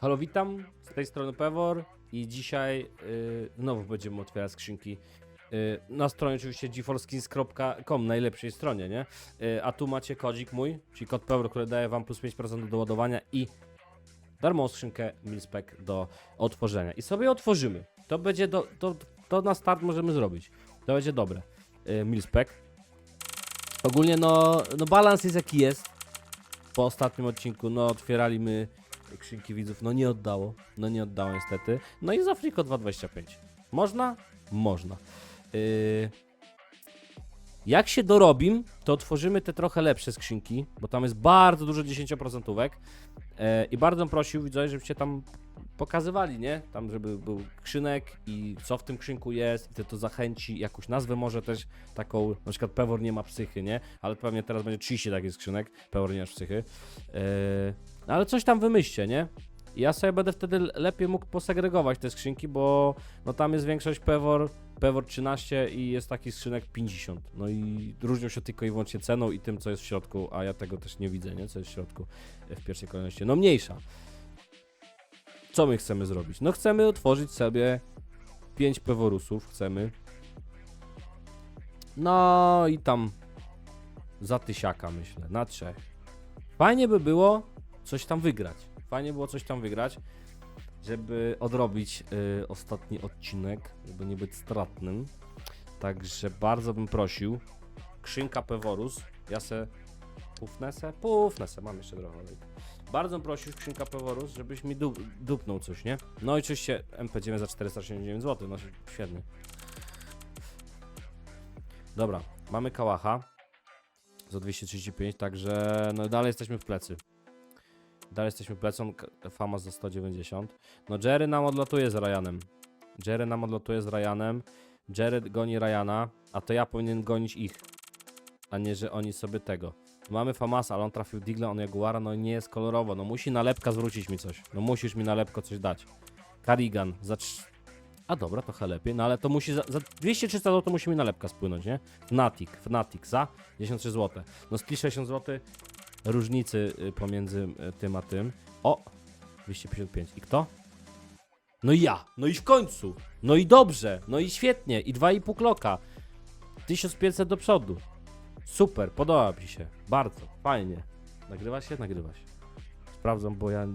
Halo, witam, z tej strony Pewor i dzisiaj yy, znowu będziemy otwierać skrzynki yy, na stronie oczywiście geforskins.com, najlepszej stronie, nie? Yy, a tu macie kodzik mój, czyli kod Pewor, który daje wam plus 5% do ładowania i darmową skrzynkę Milspec do otworzenia. I sobie otworzymy. To będzie, do, to, to na start możemy zrobić. To będzie dobre. Yy, Milspec. Ogólnie no, no balans jest jaki jest. Po ostatnim odcinku, no otwieraliśmy skrzynki widzów, no nie oddało, no nie oddało niestety. No i z Afriko 2.25. Można? Można. Yy... Jak się dorobim, to otworzymy te trochę lepsze skrzynki, bo tam jest bardzo dużo 10%. E, I bardzo prosił widzowie, żebyście tam pokazywali, nie? Tam, żeby był krzynek i co w tym krzynku jest, i to, to zachęci, jakąś nazwę może też taką, na przykład Pewor nie ma psychy, nie? Ale pewnie teraz będzie 30 takich skrzynek, Pewor nie masz psychy. E, no ale coś tam wymyślcie, nie? Ja sobie będę wtedy lepiej mógł posegregować te skrzynki, bo no tam jest większość Pewor, Pewor 13 i jest takich skrzynek 50. No i różnią się tylko i wyłącznie ceną i tym, co jest w środku, a ja tego też nie widzę, nie? Co jest w środku e, w pierwszej kolejności. No mniejsza. Co my chcemy zrobić? No chcemy otworzyć sobie 5 Peworusów, chcemy. No i tam za tysiaka myślę, na trzech. Fajnie by było coś tam wygrać. Fajnie było coś tam wygrać, żeby odrobić y, ostatni odcinek, żeby nie być stratnym. Także bardzo bym prosił. Krzynka Peworus. Ja se pufnę se? Pufnę se, mam jeszcze trochę. Bardzo prosił skrzynka Peworus, żebyś mi du dupnął coś, nie? No i oczywiście MP9 za 469 zł, no świetnie. Dobra, mamy kałacha za 235, także no dalej jesteśmy w plecy. Dalej jesteśmy plecą, Famas za 190. No Jerry nam odlatuje z Ryanem. Jerry nam odlatuje z Ryanem. Jerry goni Ryana, a to ja powinien gonić ich. A nie, że oni sobie tego. Mamy Famasa, ale on trafił Digla, on Jaguara, no nie jest kolorowo. No musi nalepka zwrócić mi coś. No musisz mi nalepko coś dać. Karigan za trz... A dobra, trochę lepiej, no ale to musi za, za 200-300 zł to musi mi nalepka spłynąć, nie? Fnatic, Fnatic za 93 zł. No z 60 zł różnicy y, pomiędzy y, tym a tym. O! 255. I kto? No i ja. No i w końcu. No i dobrze. No i świetnie. I 2,5 kloka. 1500 do przodu. Super, podoba mi się. Bardzo, fajnie. Nagrywa się? Nagrywa się. Sprawdzam, bo ja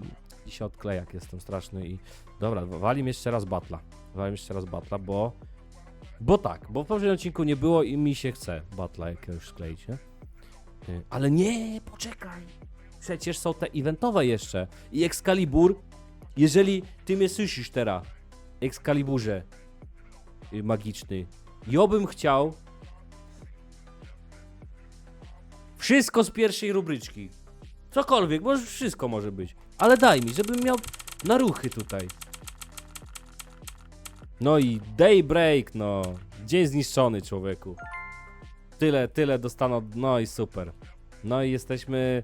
dzisiaj odklejak jestem straszny i... Dobra, walim jeszcze raz batla. Walim jeszcze raz batla, bo... Bo tak, bo w poprzednim odcinku nie było i mi się chce batla jakiegoś skleić, nie? Y, Ale nie, poczekaj. Przecież są te eventowe jeszcze. I Excalibur, jeżeli ty mnie słyszysz teraz, Excaliburze y, magiczny, ja bym chciał wszystko z pierwszej rubryczki. Cokolwiek, bo wszystko może być. Ale daj mi, żebym miał na ruchy tutaj. No i Daybreak, no. Dzień zniszczony, człowieku. Tyle, tyle dostaną, no i super. No i jesteśmy,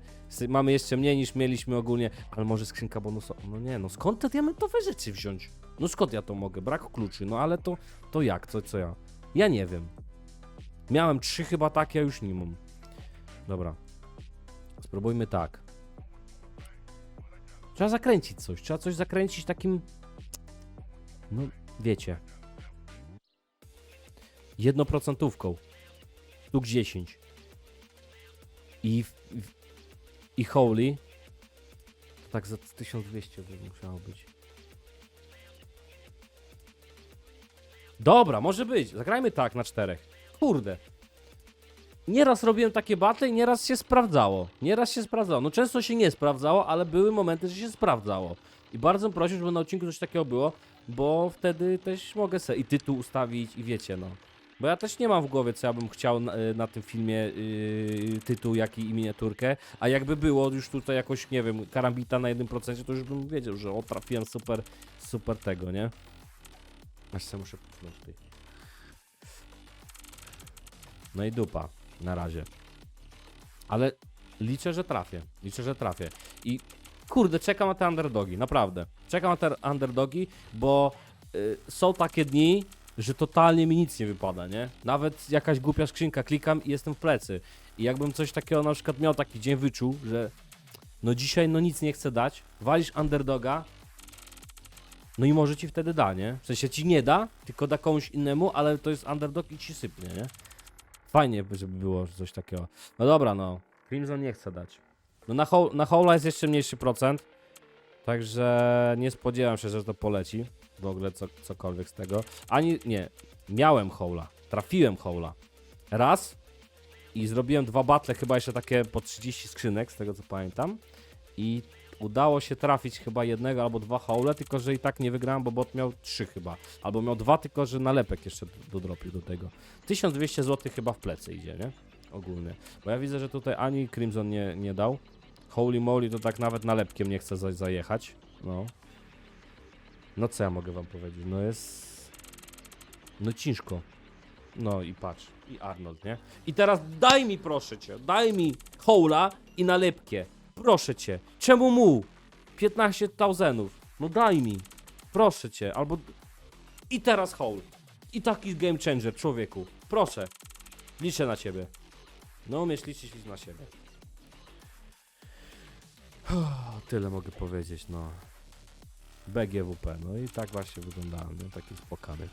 mamy jeszcze mniej niż mieliśmy ogólnie, ale może skrzynka bonusowa, no nie no, skąd te diamentowe rzeczy wziąć? No skąd ja to mogę? Brak kluczy, no ale to, to jak, co, co ja? Ja nie wiem. Miałem trzy chyba takie, a już nie mam. Dobra. Spróbujmy tak. Trzeba zakręcić coś, trzeba coś zakręcić takim, no wiecie, jednoprocentówką. Sztuk 10. I, w- w- i Holy. Tak za 1200 by musiało być. Dobra, może być. Zagrajmy tak na czterech. Kurde. Nieraz robiłem takie battle i nieraz się sprawdzało. Nieraz się sprawdzało. No często się nie sprawdzało, ale były momenty, że się sprawdzało. I bardzo prosił, żeby na odcinku coś takiego było, bo wtedy też mogę sobie i tytuł ustawić i wiecie, no. Bo ja też nie mam w głowie, co ja bym chciał na, y, na tym filmie yy, tytuł, jak i miniaturkę. A jakby było już tutaj jakoś, nie wiem, karambita na 1%, to już bym wiedział, że o, trafiłem super, super tego, nie? Aż sobie muszę tutaj. No i dupa, na razie. Ale liczę, że trafię. Liczę, że trafię. I kurde, czekam na te underdogi, naprawdę. Czekam na te underdogi, bo y, są takie dni, że totalnie mi nic nie wypada, nie? Nawet jakaś głupia skrzynka, klikam i jestem w plecy. I jakbym coś takiego na przykład miał taki dzień wyczuł, że no dzisiaj no nic nie chcę dać, walisz underdoga No i może ci wtedy da, nie? W sensie ci nie da, tylko da komuś innemu, ale to jest underdog i ci sypnie, nie? Fajnie, by- żeby było coś takiego. No dobra, no. Crimson nie chce dać. No na, Ho- na jest jeszcze mniejszy procent, także nie spodziewam się, że to poleci. W ogóle co, cokolwiek z tego. Ani, nie, miałem Hola, trafiłem Hola. Raz i zrobiłem dwa battle, chyba jeszcze takie po 30 skrzynek, z tego co pamiętam. I udało się trafić chyba jednego albo dwa hole, tylko że i tak nie wygrałem, bo bot miał trzy chyba. Albo miał dwa, tylko że nalepek jeszcze dodropił do tego. 1200 zł chyba w plecy idzie, nie? Ogólnie. Bo ja widzę, że tutaj ani Crimson nie, nie dał. Holy moly to tak nawet nalepkiem nie chce za, zajechać. No. No co ja mogę wam powiedzieć? No jest... No ciężko. No i patrz. I Arnold, nie? I teraz daj mi proszę cię, daj mi Hola i nalepkę. Proszę cię. Czemu mu? 15 tauzenów. No daj mi. Proszę cię. Albo... I teraz Hole. I taki game changer, człowieku. Proszę. Liczę na ciebie. No umiesz liczyć, licz na siebie. Tyle mogę powiedzieć, no. BGWP, no i tak właśnie wyglądałem, no taki spokany.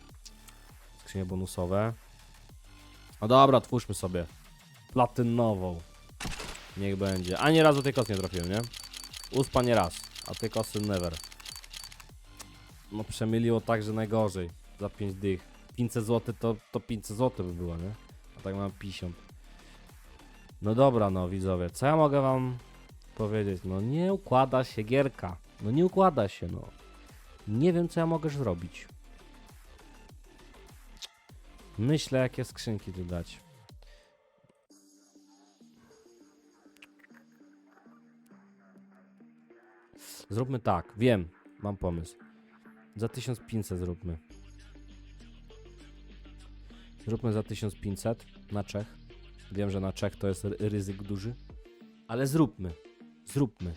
Skrzynie bonusowe. No dobra, twórzmy sobie. Platynową. Niech będzie. Ani razu tej kosy nie trafiłem, nie? Uspa nie raz, a tej kosy never. No przemyliło tak, że najgorzej. Za 5 dych. 500 zł to, to 500 zł by było, nie? A tak mam 50. No dobra, no widzowie, co ja mogę wam powiedzieć? No nie układa się gierka. No nie układa się, no. Nie wiem, co ja mogę zrobić. Myślę, jakie skrzynki tu dać. Zróbmy tak, wiem, mam pomysł. Za 1500 zróbmy. Zróbmy za 1500 na Czech. Wiem, że na Czech to jest ry- ryzyk duży. Ale zróbmy. Zróbmy.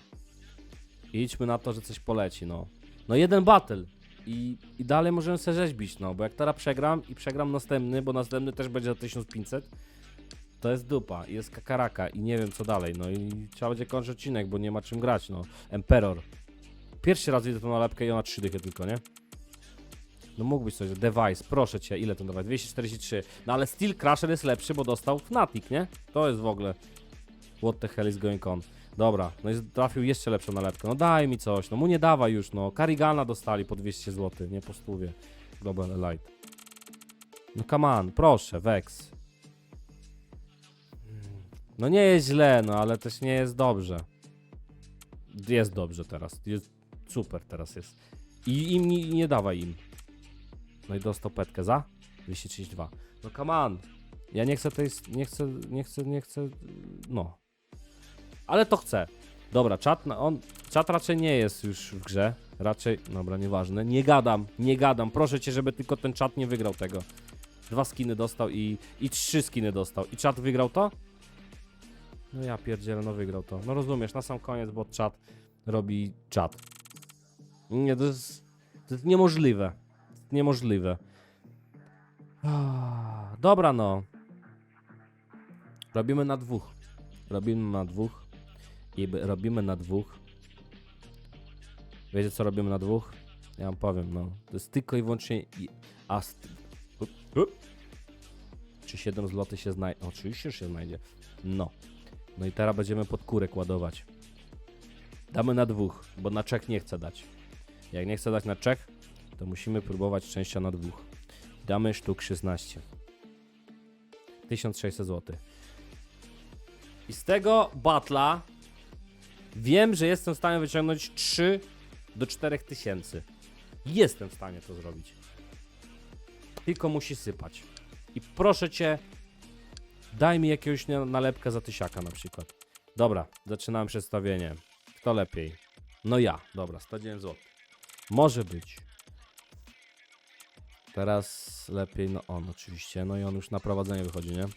I idźmy na to, że coś poleci, no. No jeden battle. I, I dalej możemy sobie rzeźbić, no. Bo jak teraz przegram i przegram następny, bo następny też będzie za 1500, to jest dupa. Jest kakaraka i nie wiem co dalej. No i trzeba będzie kończyć odcinek, bo nie ma czym grać, no. Emperor. Pierwszy raz widzę tą nalepkę i ona 3 dychy tylko, nie? No mógłbyś coś, device, proszę cię, ile ten device? 243. No ale Steel Crusher jest lepszy, bo dostał Fnatic, nie? To jest w ogóle. What the hell is going on? Dobra, no i trafił jeszcze lepszą nalepkę. No daj mi coś, no mu nie dawaj już, no. Karigana dostali po 200 zł, nie po stówie. Global Elite. No come on, proszę, Vex. No nie jest źle, no ale też nie jest dobrze. Jest dobrze teraz, jest super teraz jest. I im nie, nie dawaj im. No i dostał petkę za 232. No come on. Ja nie chcę tej, nie chcę, nie chcę, nie chcę, no. Ale to chcę. Dobra, czat, on, czat raczej nie jest już w grze. Raczej, dobra, nieważne. Nie gadam, nie gadam. Proszę cię, żeby tylko ten czat nie wygrał tego. Dwa skiny dostał i, i trzy skiny dostał. I czat wygrał to? No ja pierdzielę, no wygrał to. No rozumiesz, na sam koniec, bo czat robi czat. Nie, to jest, to jest niemożliwe. Niemożliwe. Ah, Dobra, no. Robimy na dwóch. Robimy na dwóch. I robimy na dwóch. Wiecie, co robimy na dwóch? Ja wam powiem, no. To jest tylko i wyłącznie. Ast. Czy 7 zloty się znajdzie? Oczywiście, że się znajdzie. No. No i teraz będziemy pod kurek ładować. Damy na dwóch, bo na Czech nie chcę dać. Jak nie chcę dać na Czech, to musimy próbować szczęścia na dwóch. Damy sztuk 16. 1600 zł. I z tego batla wiem, że jestem w stanie wyciągnąć 3 do 4 tysięcy. Jestem w stanie to zrobić. Tylko musi sypać. I proszę cię, daj mi jakiegoś na- nalepkę za tysiaka na przykład. Dobra, zaczynam przedstawienie. Kto lepiej? No ja. Dobra, 109 zł. Może być. Teraz lepiej, no on oczywiście, no i on już na prowadzenie wychodzi, nie? Eee,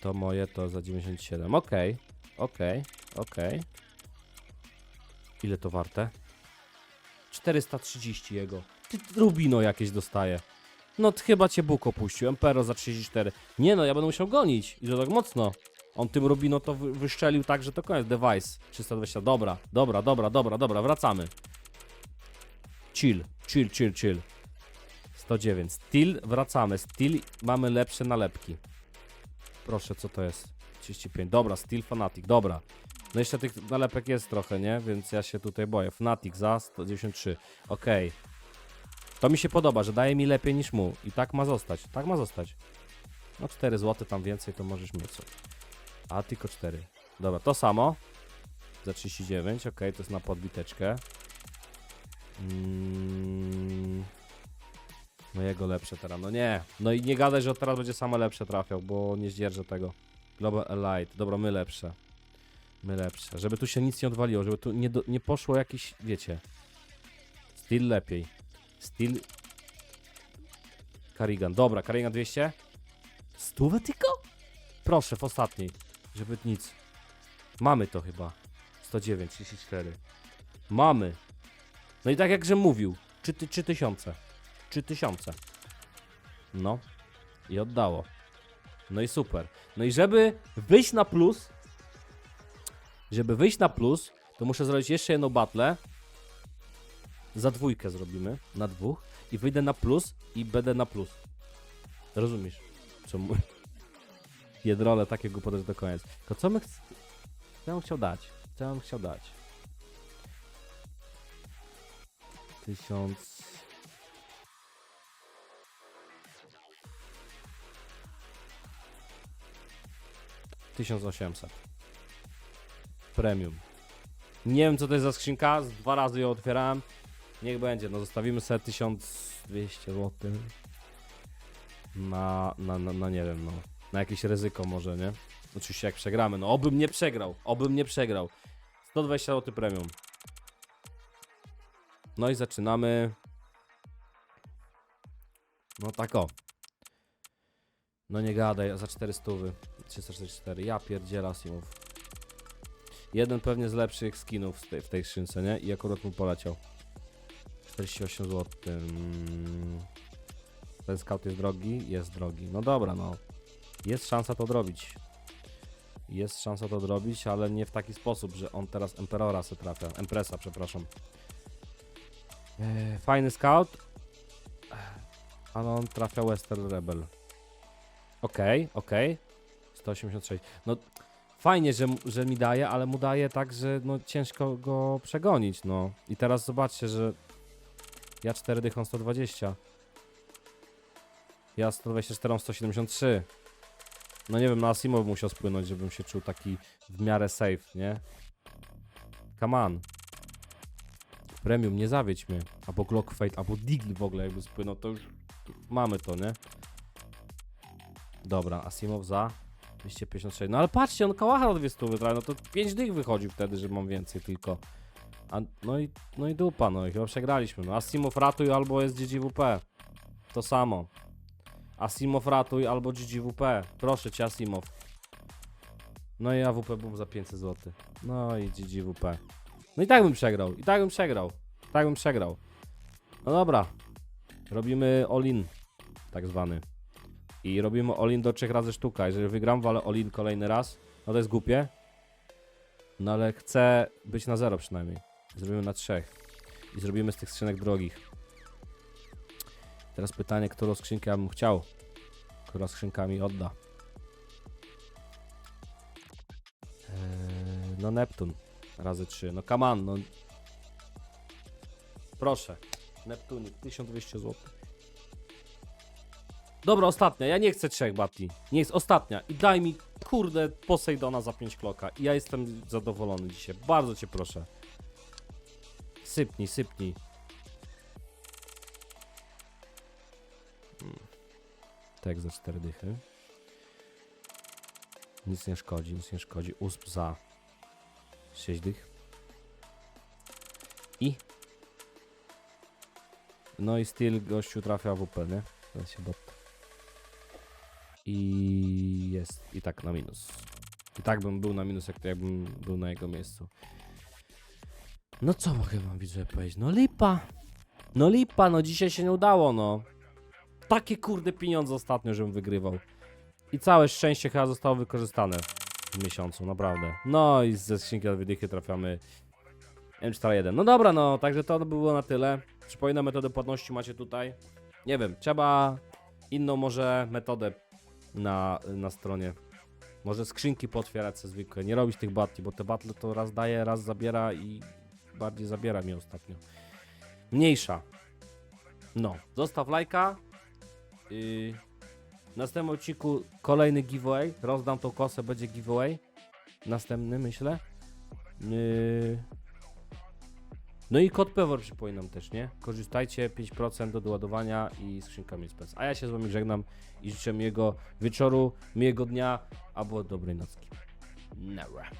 to moje to za 97, okej, okej, okej. Ile to warte? 430 jego. Ty rubino jakieś dostaje. No chyba cię Bóg opuścił, Empero za 34. Nie no, ja będę musiał gonić i to tak mocno. On tym rubino to wy wyszczelił tak, że to koniec. Device 320, dobra, dobra, dobra, dobra, dobra, wracamy. Chill, chill, chill, chill. 109. Steel, wracamy. Steel, mamy lepsze nalepki. Proszę, co to jest? 35. Dobra, Steel Fanatic, dobra. No jeszcze tych nalepek jest trochę, nie? Więc ja się tutaj boję. Fnatic za 193. Okej. To mi się podoba, że daje mi lepiej niż mu. I tak ma zostać. Tak ma zostać. No 4 zł tam więcej to możesz mieć. sobie. A tylko 4. Dobra, to samo. Za 39, ok, to jest na podbiteczkę. Mm. No jego lepsze teraz, no nie. No i nie gadaj, że teraz będzie same lepsze trafiał, bo nie zdzierżę tego. Global Elite, dobra, my lepsze. My lepsze. Żeby tu się nic nie odwaliło, żeby tu nie, do, nie poszło jakiś, wiecie. Steel lepiej. Steel. Karigan, dobra, Karigan 200. Stówę tylko? Proszę, w ostatniej. Żeby nic. Mamy to chyba. 109, 34. Mamy. No i tak jak że mówił. 3, ty, 3000. 3000. No. I oddało. No i super. No i żeby wyjść na plus, żeby wyjść na plus, to muszę zrobić jeszcze jedną battle. Za dwójkę zrobimy, na dwóch. I wyjdę na plus i będę na plus. Rozumiesz? Co mu... Jedrole takie głupoty że to koniec. Tylko co my. Co ja bym chciał dać? Co ja bym chciał dać? Tysiąc... Tysiąc osiemset. Premium. Nie wiem co to jest za skrzynka, dwa razy ją otwierałem. Niech będzie, no zostawimy sobie 1200 zł. Na, na, na, na nie wiem, no. Na jakieś ryzyko może, nie? Oczywiście jak przegramy, no obym nie przegrał, obym nie przegrał. 120 zł premium. No i zaczynamy. No tak o. No nie gadaj, za 400. 344. Ja pierdziela Simów. Jeden pewnie z lepszych skinów w tej, w tej skrzynce, nie? I akurat mu poleciał. 48 zł. Mm. Ten scout jest drogi? Jest drogi. No dobra, no. Jest szansa to odrobić. Jest szansa to odrobić, ale nie w taki sposób, że on teraz Emperora se trafia. Empresa, przepraszam. Eee, fajny scout. Ale on trafia Western Rebel. Okej, okej. 186. No fajnie, że, że mi daje, ale mu daje tak, że no ciężko go przegonić, no. I teraz zobaczcie, że ja 4 dychą 120. Ja 124, on 173. No nie wiem, na Asimo bym musiał spłynąć, żebym się czuł taki w miarę safe, nie? Come on. Premium, nie zawiedź mnie. Albo Glock Fate, albo Digl w ogóle jakby spłynął, to już mamy to, nie? Dobra, Asimow za 256. No ale patrzcie, on kałacha na 200 wytrał, no to 5 dych wychodzi wtedy, że mam więcej tylko. A, no, i, no i dupa, no i chyba przegraliśmy. No Asimow ratuj albo jest GGWP. To samo. Asimow ratuj albo GGWP. Proszę cię Asimow. No i AWP boom za 500 zł. No i GGWP. No i tak bym przegrał. I tak bym przegrał. Tak bym przegrał. No dobra. Robimy all-in. Tak zwany. I robimy all-in do trzech razy sztuka. Jeżeli wygram, walę all-in kolejny raz. No to jest głupie. No ale chcę być na zero przynajmniej. Zrobimy na trzech. I zrobimy z tych skrzynek drogich. Teraz pytanie, którą skrzynkę ja bym chciał. Która skrzynka mi odda. Eee, no Neptun. Razy 3. No come on, no. Proszę. Neptunik, 1200 zł. Dobra, ostatnia. Ja nie chcę trzech Bati. Nie jest ostatnia. I daj mi, kurde, Poseidona za 5 kloka. I ja jestem zadowolony dzisiaj. Bardzo cię proszę. Sypnij, sypnij. Tak, za 4 dychy. Nic nie szkodzi, nic nie szkodzi. Usp za 6 dych. I. No i styl gościu trafia w UP, nie? Teraz się bot. I jest. I tak na minus. I tak bym był na minus, jak to jakbym był na jego miejscu. No co mogę wam widzowie powiedzieć? No lipa. No lipa, no dzisiaj się nie udało, no. Takie kurde pieniądze ostatnio, żebym wygrywał. I całe szczęście chyba zostało wykorzystane w miesiącu, naprawdę. No i ze skrzynki od wydychy trafiamy M41. No dobra, no, także to było na tyle. Przypominam, metodę płatności macie tutaj. Nie wiem, trzeba inną może metodę na, na stronie. Może skrzynki potwierać co zwykłe, nie robić tych batli, bo te battle to raz daje, raz zabiera i bardziej zabiera mi ostatnio. Mniejsza. No, zostaw lajka. Yy, następnym odcinku kolejny giveaway. Rozdam tą kosę, będzie giveaway. Następny, myślę. Yy... No i kod Pewor przypominam też, nie? Korzystajcie, 5% do doładowania i skrzynka Mispec. A ja się z wami żegnam i życzę miłego wieczoru, miłego dnia albo dobrej nocki. Nara.